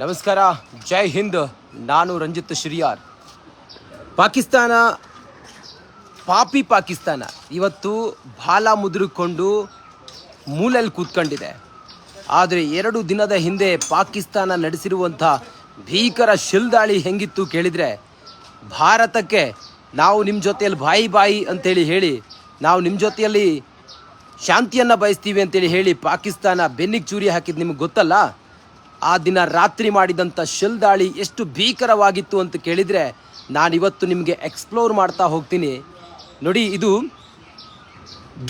ನಮಸ್ಕಾರ. ಜೈ ಹಿಂದ್. ನಾನು ರಂಜಿತ್ ಶ್ರೀಯಾರ್. ಪಾಕಿಸ್ತಾನ, ಪಾಪಿ ಪಾಕಿಸ್ತಾನ ಇವತ್ತು ಬಾಲ ಮುದುರಿಕೊಂಡು ಮೂಲೆಯಲ್ಲಿ ಕೂತ್ಕೊಂಡಿದೆ. ಆದರೆ ಎರಡು ದಿನದ ಹಿಂದೆ ಪಾಕಿಸ್ತಾನ ನಡೆಸಿರುವಂಥ ಭೀಕರ ಶಿಲ್ದಾಳಿ ಹೆಂಗಿತ್ತು ಕೇಳಿದರೆ, ಭಾರತಕ್ಕೆ ನಾವು ನಿಮ್ಮ ಜೊತೆಯಲ್ಲಿ ಬಾಯಿ ಬಾಯಿ ಅಂತೇಳಿ ಹೇಳಿ, ನಾವು ನಿಮ್ಮ ಜೊತೆಯಲ್ಲಿ ಶಾಂತಿಯನ್ನು ಬಯಸ್ತೀವಿ ಅಂತೇಳಿ ಹೇಳಿ ಪಾಕಿಸ್ತಾನ ಬೆನ್ನಿಗೆ ಚೂರಿ ಹಾಕಿದ್ದು ನಿಮಗೆ ಗೊತ್ತಲ್ಲ? ಆ ದಿನ ರಾತ್ರಿ ಮಾಡಿದಂಥ ಶೆಲ್ ದಾಳಿ ಎಷ್ಟು ಭೀಕರವಾಗಿತ್ತು ಅಂತ ಕೇಳಿದರೆ ನಾನಿವತ್ತು ನಿಮಗೆ ಎಕ್ಸ್ಪ್ಲೋರ್ ಮಾಡ್ತಾ ಹೋಗ್ತೀನಿ. ನೋಡಿ, ಇದು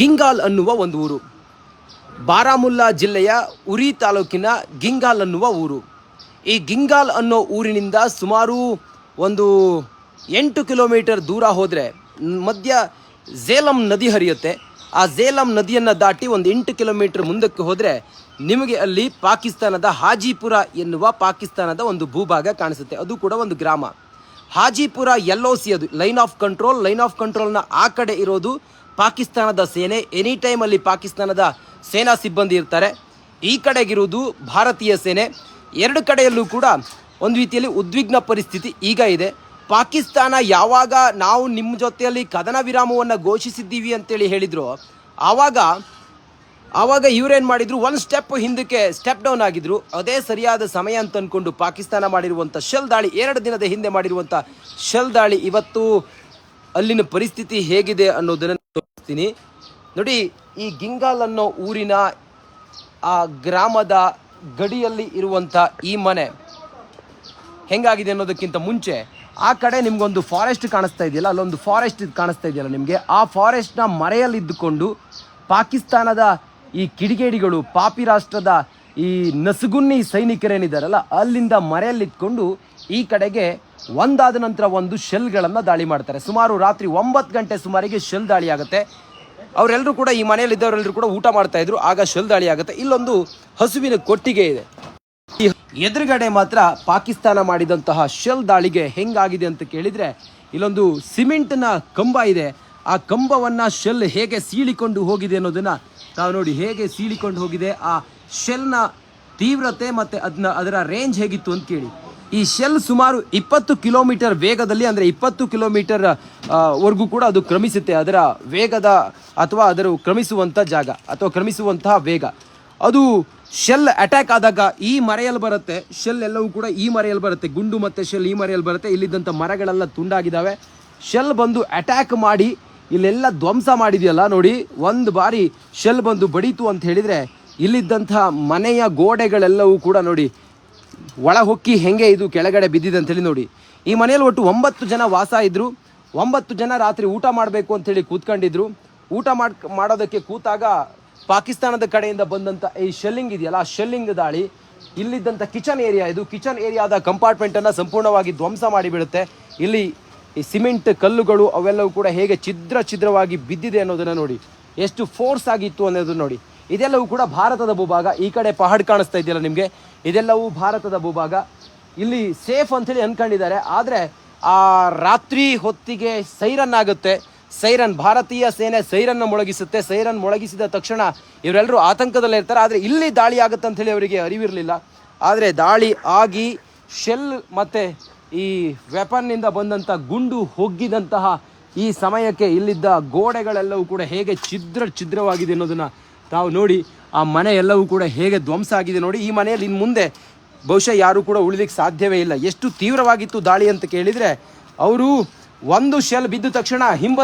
ಗಿಂಗಾಲ್ ಅನ್ನುವ ಒಂದು ಊರು. ಬಾರಾಮುಲ್ಲಾ ಜಿಲ್ಲೆಯ ಉರಿ ತಾಲೂಕಿನ ಗಿಂಗಾಲ್ ಅನ್ನುವ ಊರು. ಈ ಗಿಂಗಾಲ್ ಅನ್ನೋ ಊರಿನಿಂದ ಸುಮಾರು ಒಂದು ಎಂಟು ಕಿಲೋಮೀಟರ್ ದೂರ ಹೋದರೆ ಮಧ್ಯ ಝೇಲಂ ನದಿ ಹರಿಯುತ್ತೆ. ಆ ಝೇಲಂ ನದಿಯನ್ನು ದಾಟಿ ಒಂದು ಎಂಟು ಕಿಲೋಮೀಟರ್ ಮುಂದಕ್ಕೆ ಹೋದರೆ ನಿಮಗೆ ಅಲ್ಲಿ ಪಾಕಿಸ್ತಾನದ ಹಾಜಿಪುರ ಎನ್ನುವ ಪಾಕಿಸ್ತಾನದ ಒಂದು ಭೂಭಾಗ ಕಾಣಿಸುತ್ತೆ. ಅದು ಕೂಡ ಒಂದು ಗ್ರಾಮ. ಹಾಜಿಪುರ ಎಲ್ ಸಿ ಅದು. Line of control line of ಕಂಟ್ರೋಲ್ನ ಆ ಕಡೆ ಇರೋದು ಪಾಕಿಸ್ತಾನದ ಸೇನೆ. ಎನಿ ಟೈಮ್ ಅಲ್ಲಿ ಪಾಕಿಸ್ತಾನದ ಸೇನಾ ಸಿಬ್ಬಂದಿ ಇರ್ತಾರೆ, ಈ ಕಡೆಗಿರುವುದು ಭಾರತೀಯ ಸೇನೆ. ಎರಡು ಕಡೆಯಲ್ಲೂ ಕೂಡ ಒಂದು ರೀತಿಯಲ್ಲಿ ಉದ್ವಿಗ್ನ ಪರಿಸ್ಥಿತಿ ಈಗ ಇದೆ. ಪಾಕಿಸ್ತಾನ ಯಾವಾಗ ನಾವು ನಿಮ್ಮ ಜೊತೆಯಲ್ಲಿ ಕದನ ವಿರಾಮವನ್ನು ಘೋಷಿಸಿದ್ದೀವಿ ಅಂತೇಳಿ ಹೇಳಿದರು, ಆವಾಗ ಆವಾಗ ಇವರೇನು ಮಾಡಿದರು ಒಂದು ಸ್ಟೆಪ್ ಹಿಂದಕ್ಕೆ ಸ್ಟೆಪ್ ಡೌನ್ ಆಗಿದ್ರು. ಅದೇ ಸರಿಯಾದ ಸಮಯ ಅಂತ ಅಂದ್ಕೊಂಡು ಪಾಕಿಸ್ತಾನ ಮಾಡಿರುವಂಥ ಶೆಲ್ ದಾಳಿ, ಎರಡು ದಿನದ ಹಿಂದೆ ಮಾಡಿರುವಂಥ ಶೆಲ್ ದಾಳಿ ಇವತ್ತು ಅಲ್ಲಿನ ಪರಿಸ್ಥಿತಿ ಹೇಗಿದೆ ಅನ್ನೋದನ್ನು ತೋರಿಸ್ತೀನಿ. ನೋಡಿ, ಈ ಗಿಂಗಾಲ್ ಅನ್ನೋ ಊರಿನ ಆ ಗ್ರಾಮದ ಗಡಿಯಲ್ಲಿ ಇರುವಂಥ ಈ ಮನೆ ಹೆಂಗಾಗಿದೆ ಅನ್ನೋದಕ್ಕಿಂತ ಮುಂಚೆ ಆ ಕಡೆ ನಿಮ್ಗೊಂದು ಫಾರೆಸ್ಟ್ ಕಾಣಿಸ್ತಾ ಇದೆಯಲ್ಲ, ಅಲ್ಲೊಂದು ಫಾರೆಸ್ಟ್ ಕಾಣಿಸ್ತಾ ಇದೆಯಲ್ಲ ನಿಮಗೆ. ಆ ಫಾರೆಸ್ಟ್ನ ಮರೆಯಲ್ಲಿದ್ದುಕೊಂಡು ಪಾಕಿಸ್ತಾನದ ಈ ಕಿಡಿಗೇಡಿಗಳು, ಪಾಪಿ ರಾಷ್ಟ್ರದ ಈ ನಸುಗುನ್ನಿ ಸೈನಿಕರೇನಿದ್ದಾರಲ್ಲ ಅಲ್ಲಿಂದ ಮರೆಯಲ್ಲಿದ್ಕೊಂಡು ಈ ಕಡೆಗೆ ಒಂದಾದ ನಂತರ ಒಂದು ಶೆಲ್ಗಳನ್ನು ದಾಳಿ ಮಾಡ್ತಾರೆ. ಸುಮಾರು ರಾತ್ರಿ ಒಂಬತ್ತು ಗಂಟೆ ಸುಮಾರಿಗೆ ಶೆಲ್ ದಾಳಿ ಆಗುತ್ತೆ. ಅವರೆಲ್ಲರೂ ಕೂಡ ಈ ಮನೆಯಲ್ಲಿದ್ದವರೆಲ್ಲರೂ ಕೂಡ ಊಟ ಮಾಡ್ತಾಯಿದ್ರು ಆಗ ಶೆಲ್ ದಾಳಿ ಆಗುತ್ತೆ. ಇಲ್ಲೊಂದು ಹಸುವಿನ ಕೊಟ್ಟಿಗೆ ಇದೆ. ಎದುರುಗಡೆ ಮಾತ್ರ ಪಾಕಿಸ್ತಾನ ಮಾಡಿದಂತಹ ಶೆಲ್ ದಾಳಿಗೆ ಹೆಂಗಾಗಿದೆ ಅಂತ ಕೇಳಿದರೆ, ಇಲ್ಲೊಂದು ಸಿಮೆಂಟ್ನ ಕಂಬ ಇದೆ. ಆ ಕಂಬವನ್ನು ಶೆಲ್ ಹೇಗೆ ಸೀಳಿಕೊಂಡು ಹೋಗಿದೆ ಅನ್ನೋದನ್ನು ನಾವು ನೋಡಿ ಹೇಗೆ ಸೀಳಿಕೊಂಡು ಹೋಗಿದೆ. ಆ ಶೆಲ್ನ ತೀವ್ರತೆ ಮತ್ತು ಅದನ್ನ ಅದರ ರೇಂಜ್ ಹೇಗಿತ್ತು ಅಂತ ಕೇಳಿ. ಈ ಶೆಲ್ ಸುಮಾರು ಇಪ್ಪತ್ತು ಕಿಲೋಮೀಟರ್ ವೇಗದಲ್ಲಿ, ಅಂದರೆ ಇಪ್ಪತ್ತು ಕಿಲೋಮೀಟರ್ ವರೆಗೂ ಕೂಡ ಅದು ಕ್ರಮಿಸುತ್ತೆ. ಅದರ ವೇಗದ ಅಥವಾ ಅದರ ಕ್ರಮಿಸುವಂಥ ಜಾಗ ಅಥವಾ ಕ್ರಮಿಸುವಂತಹ ವೇಗ. ಅದು ಶೆಲ್ ಅಟ್ಯಾಕ್ ಆದಾಗ ಈ ಮರೆಯಲ್ಲಿ ಬರುತ್ತೆ. ಶೆಲ್ ಎಲ್ಲವೂ ಕೂಡ ಈ ಮರೆಯಲ್ಲಿ ಬರುತ್ತೆ. ಗುಂಡು ಮತ್ತು ಶೆಲ್ ಈ ಮರೆಯಲ್ಲಿ ಬರುತ್ತೆ. ಇಲ್ಲಿದ್ದಂಥ ಮರಗಳೆಲ್ಲ ತುಂಡಾಗಿದ್ದಾವೆ ಶೆಲ್ ಬಂದು ಅಟ್ಯಾಕ್ ಮಾಡಿ, ಇಲ್ಲೆಲ್ಲ ಧ್ವಂಸ ಮಾಡಿದೆಯಲ್ಲ ನೋಡಿ, ಒಂದು ಬಾರಿ ಶೆಲ್ ಬಂದು ಬಡೀತು ಅಂತ ಹೇಳಿದರೆ, ಇಲ್ಲಿದ್ದಂಥ ಮನೆಯ ಗೋಡೆಗಳೆಲ್ಲವೂ ಕೂಡ ನೋಡಿ ಒಳ ಹೊಕ್ಕಿ ಹೆಂಗೆ ಇದು ಕೆಳಗಡೆ ಬಿದ್ದಿದೆ ಅಂತೇಳಿ ನೋಡಿ. ಈ ಮನೆಯಲ್ಲಿ ಒಟ್ಟು ಒಂಬತ್ತು ಜನ ವಾಸ ಇದ್ದರು ಒಂಬತ್ತು ಜನ ರಾತ್ರಿ ಊಟ ಮಾಡಬೇಕು ಅಂತೇಳಿ ಕೂತ್ಕೊಂಡಿದ್ರು. ಊಟ ಮಾಡಿ ಮಾಡೋದಕ್ಕೆ ಕೂತಾಗ ಪಾಕಿಸ್ತಾನದ ಕಡೆಯಿಂದ ಬಂದಂಥ ಈ ಶೆಲ್ಲಿಂಗ್ ಇದೆಯಲ್ಲ, ಆ ಶೆಲ್ಲಿಂಗ್ ದಾಳಿ ಇಲ್ಲಿದ್ದಂಥ ಕಿಚನ್ ಏರಿಯಾ ಇದು. ಕಿಚನ್ ಏರಿಯಾದ ಕಂಪಾರ್ಟ್ಮೆಂಟನ್ನು ಸಂಪೂರ್ಣವಾಗಿ ಧ್ವಂಸ ಮಾಡಿಬಿಡುತ್ತೆ. ಇಲ್ಲಿ ಈ ಸಿಮೆಂಟ್ ಕಲ್ಲುಗಳು ಅವೆಲ್ಲವೂ ಕೂಡ ಹೇಗೆ ಛಿದ್ರ ಛಿದ್ರವಾಗಿ ಬಿದ್ದಿದೆ ಅನ್ನೋದನ್ನು ನೋಡಿ. ಎಷ್ಟು ಫೋರ್ಸ್ ಆಗಿತ್ತು ಅನ್ನೋದು ನೋಡಿ. ಇದೆಲ್ಲವೂ ಕೂಡ ಭಾರತದ ಭೂಭಾಗ. ಈ ಕಡೆ ಪಹಾಡ್ ಕಾಣಿಸ್ತಾ ಇದೆಯಲ್ಲ ನಿಮಗೆ? ಇದೆಲ್ಲವೂ ಭಾರತದ ಭೂಭಾಗ. ಇಲ್ಲಿ ಸೇಫ್ ಅಂತೇಳಿ ಅನ್ಕೊಂಡಿದ್ದಾರೆ. ಆದರೆ ಆ ರಾತ್ರಿ ಹೊತ್ತಿಗೆ ಸೈರನ್ ಆಗುತ್ತೆ. ಸೈರನ್, ಭಾರತೀಯ ಸೇನೆ ಸೈರನ್ನ ಮೊಳಗಿಸುತ್ತೆ. ಸೈರನ್ ಮೊಳಗಿಸಿದ ತಕ್ಷಣ ಇವರೆಲ್ಲರೂ ಆತಂಕದಲ್ಲೇ ಇರ್ತಾರೆ. ಆದರೆ ಇಲ್ಲಿ ದಾಳಿ ಆಗುತ್ತೆ ಅಂತ ಹೇಳಿ ಅವರಿಗೆ ಅರಿವಿರಲಿಲ್ಲ. ಆದರೆ ದಾಳಿ ಆಗಿ ಶೆಲ್ ಮತ್ತು ಈ ವೆಪನ್ನಿಂದ ಬಂದಂಥ ಗುಂಡು ಹೊಗ್ಗಿದಂತಹ ಈ ಸಮಯಕ್ಕೆ ಇಲ್ಲಿದ್ದ ಗೋಡೆಗಳೆಲ್ಲವೂ ಕೂಡ ಹೇಗೆ ಛಿದ್ರ ಛಿದ್ರವಾಗಿದೆ ಅನ್ನೋದನ್ನು ತಾವು ನೋಡಿ, ಆ ಮನೆ ಎಲ್ಲವೂ ಕೂಡ ಹೇಗೆ ಧ್ವಂಸ ಆಗಿದೆ ನೋಡಿ. ಈ ಮನೆಯಲ್ಲಿ ಇನ್ನು ಮುಂದೆ ಬಹುಶಃ ಯಾರೂ ಕೂಡ ಉಳಿಲಿಕ್ಕೆ ಸಾಧ್ಯವೇ ಇಲ್ಲ. ಎಷ್ಟು ತೀವ್ರವಾಗಿತ್ತು ದಾಳಿ ಅಂತ ಕೇಳಿದರೆ, ಅವರು ಒಂದು ಶೆಲ್ ಬಿದ್ದ ತಕ್ಷಣ ಹಿಂಬ